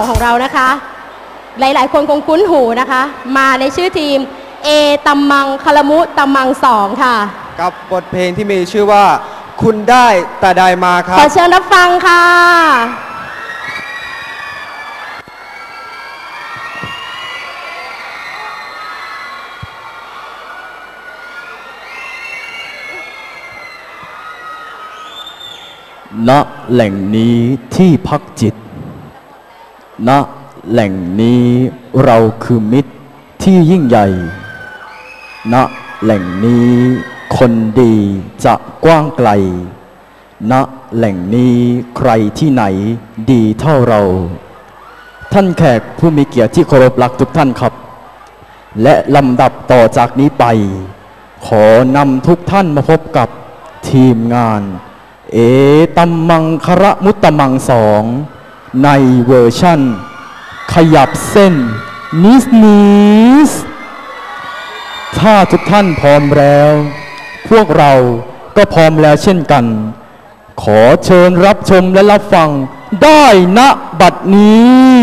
2 ของเรานะคะ หลาย ๆ คนคงคุ้นหูนะคะ มาในชื่อทีม A ตัมมังคารมุตัมมังสองค่ะ กับบทเพลงที่มีชื่อว่า คุณได้แต่ใดมาครัขอบเชิญรับฟังค่ะณแหล่งนี้ที่พักจิต ณแหล่งนี้เราคือมิตรที่ยิ่งใหญ่ณแหล่งนี้คนดีจะกว้างไกลณแหล่งนี้ใครที่ไหนดีเท่าเรา ท่านแขกผู้มีเกียรติที่เคารพรักทุกท่านครับ และลำดับต่อจากนี้ไป ขอนำทุกท่านมาพบกับทีมงาน เอตัมมังคระมุตตมังสอง ในเวอร์ชั่น ขยับเส้น นิสนิสถ้าทุกท่านพร้อมแล้ว พวกเราก็พร้อมแล้วเช่นกัน ขอเชิญรับชมและรับฟังได้ณบัดนี้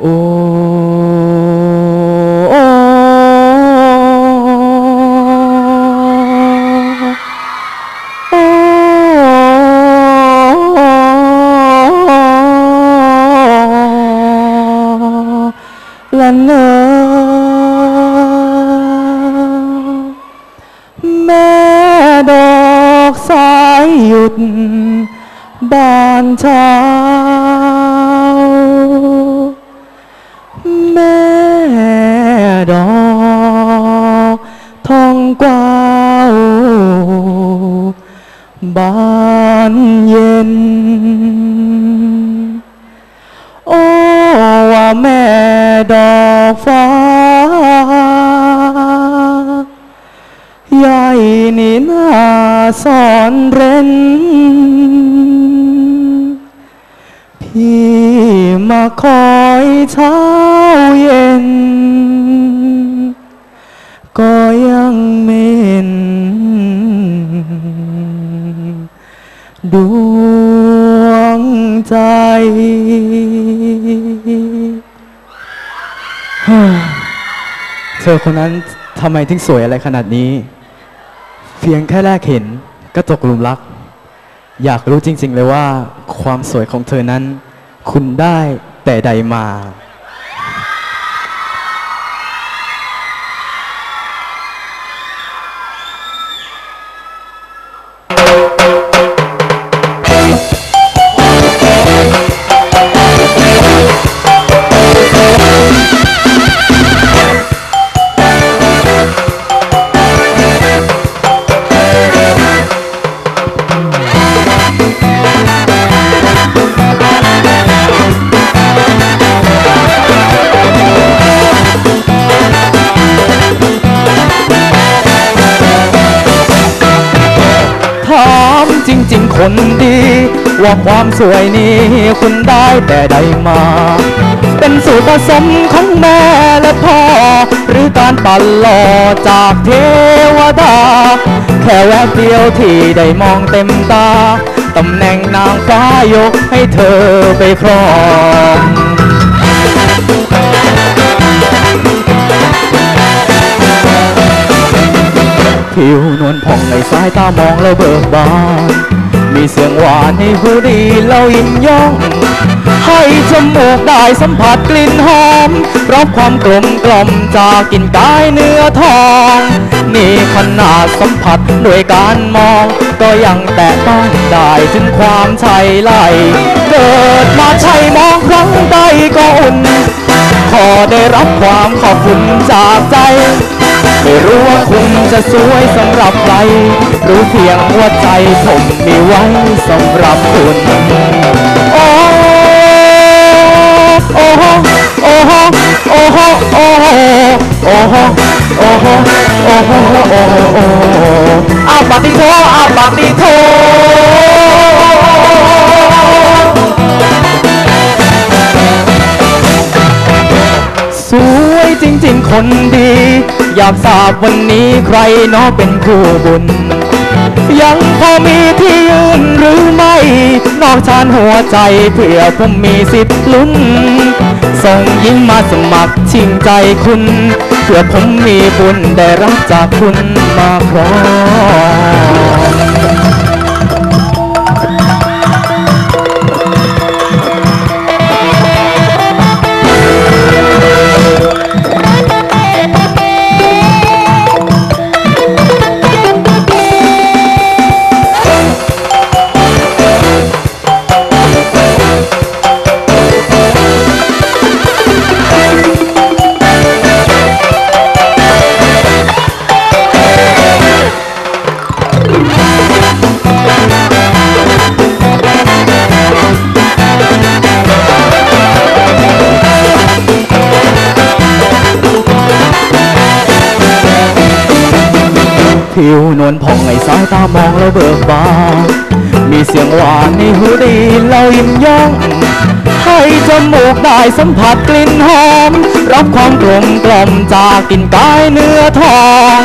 โอ้โอ้โอ้ละเนอแม่ดอกสายหยุดบานเช้า ทองกวาวบานเย็น โอ้ว่าแม่ดอกฟ้าใหญ่นี่น่าสอนเร้น พี่มาคอยเช้าเย็น เธอคนนั้นทำไมถึงสวยอะไรขนาดนี้ เพียงแค่แรกเห็นก็ตกหลุมรัก อยากรู้จริง ๆ เลยว่า ความสวยของเธอนั้น คุณได้แต่ใดมา ว่าความสวยนี้คุณได้แต่ใดมา เป็นสูตรผสมของแม่และพ่อ หรือการปั่นหล่อจากเทวดา แค่แวบเดียวที่ได้มองเต็มตา ตำแหน่งนางฟ้ายกให้เธอไปครองผิวนวลผ่องในสายตามองแล้วเบิกบาน มีเสียงหวานให้หูดีเรายิ้มย่อง ให้จมูกได้สัมผัสกลิ่นหอมพร้อมความกลมกล่อมจากกลิ่นกายเนื้อทอง นี่ขนาดสัมผัสด้วยการมอง ก็ยังแตะต้องได้ถึงความใช่ไล่เกิดมาใช่มองครั้งใดก็อุ่น ขอได้รับความขอบคุณจากใจไม่รู้ว่าคุณจะสวยสำหรับใครรู้เพียงว่าใจผมีไว้สำหรับคุณโอ้โอ้โหโอ้โหโอ้โหโอ้โหโอ้โหโอ้โหโอ้โหโอ้โหอาปาติโทอาปาติโทสวยจริงๆคนดี อยากทราบวันนี้ใครเนาะเป็นคู่บุอ ยังพอมีที่ยืนหรือไม่ นอกชานหัวใจเพื่อผมมีสิทธิ์ลุ้น ส่งยิ้มมาสมัครชิงใจคุณ เพื่อผมมีบุญได้รับจากคุณมาครอง ผิวนวลผ่องในสายตามองแล้วเบิกบานมีเสียงหวานในหูดีเรายิ้มย่องให้จมูกได้สัมผัสกลิ่นหอม รับความกลมกล่อมจากกลิ่นกายเนื้อทอง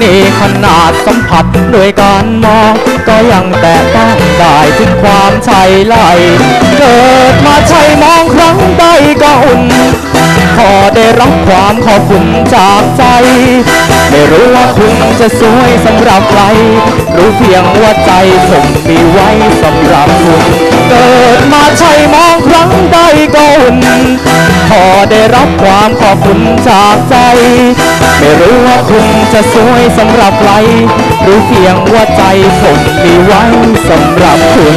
นี่ขนาดสัมผัสด้วยการมอง ก็ยังแตะต้องได้ถึงความใช่ไหลเกิดมาใช่มองครั้งใดก็อุ่น พอได้รับความขอบคุณจากใจ ไม่รู้ว่าคุณจะสวยสำหรับใคร รู้เพียงว่าใจผมมีไว้สำหรับคุณ เกิดมาใช่มองครั้งใดก็อุ่นพอได้รับความขอบคุณจากใจ ไม่รู้ว่าคุณจะสวยสำหรับใคร รู้เพียงว่าใจผมมีไว้สำหรับคุณ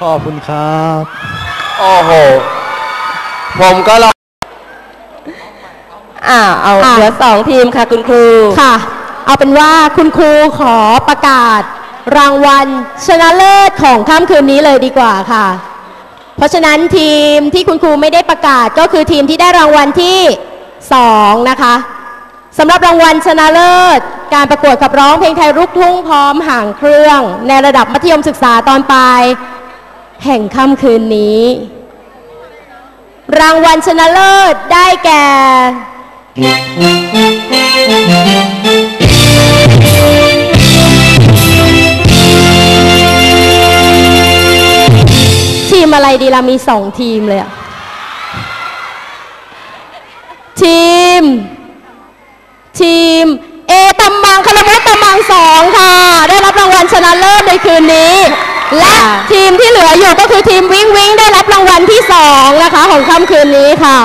ขอบคุณครับ โอ้โห ผมก็รออ่าเอาค่ะเหลือสองทีมค่ะคุณครูค่ะ เอาเป็นว่าคุณครูขอประกาศ รางวัลชนะเลิศของค่ำคืนนี้เลยดีกว่าค่ะ เพราะฉะนั้นทีมที่คุณครูไม่ได้ประกาศก็คือทีมที่ได้รางวัลที่สองนะคะสำหรับรางวัลชนะเลิศ การประกวดขับร้องเพลงไทยลูกทุ่งพร้อมห่างเครื่อง ในระดับมัธยมศึกษาตอนปลาย แห่งค่ำคืนนี้ รางวัลชนะเลิศได้แก่ ทีมอะไรดีล่ะมีสองทีมเลยอะทีม ทีม เอตำมังคารมุตตำมังสองค่ะ ได้รับรางวัลชนะเลิศในคืนนี้ และทีมที่เหลืออยู่ก็คือทีมวิงวิงได้รับรางวัลที่สองนะคะของค่ำคืนนี้ค่ะ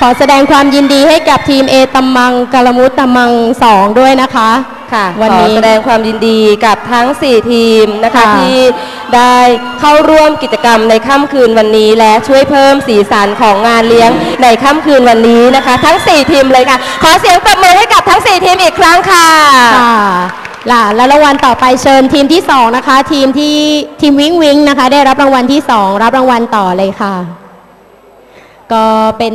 ขอแสดงความยินดีให้กับทีมเอตำมังกาลมุตตำมังสองด้วยนะคะค่ะวันขอนี้แสดงความยินดีกับทั้ง 4 ทีมนะคะค่ะที่ได้เข้าร่วมกิจกรรมในค่ำคืนวันนี้ และช่วยเพิ่มสีสันของงานเลี้ยงในค่ำคืนวันนี้นะคะ ทั้ง 4 ทีมเลยค่ะ ขอเสียงปรบมือให้กับทั้ง 4 ทีมอีกครั้งค่ะค่ะ ล่ะแล้วรางวัลต่อไปเชิญทีมที่สองนะคะ ทีมที่ทีมวิงวิงนะคะ ได้รับรางวัลที่สองรับรางวัลต่อเลยค่ะ ก็เป็น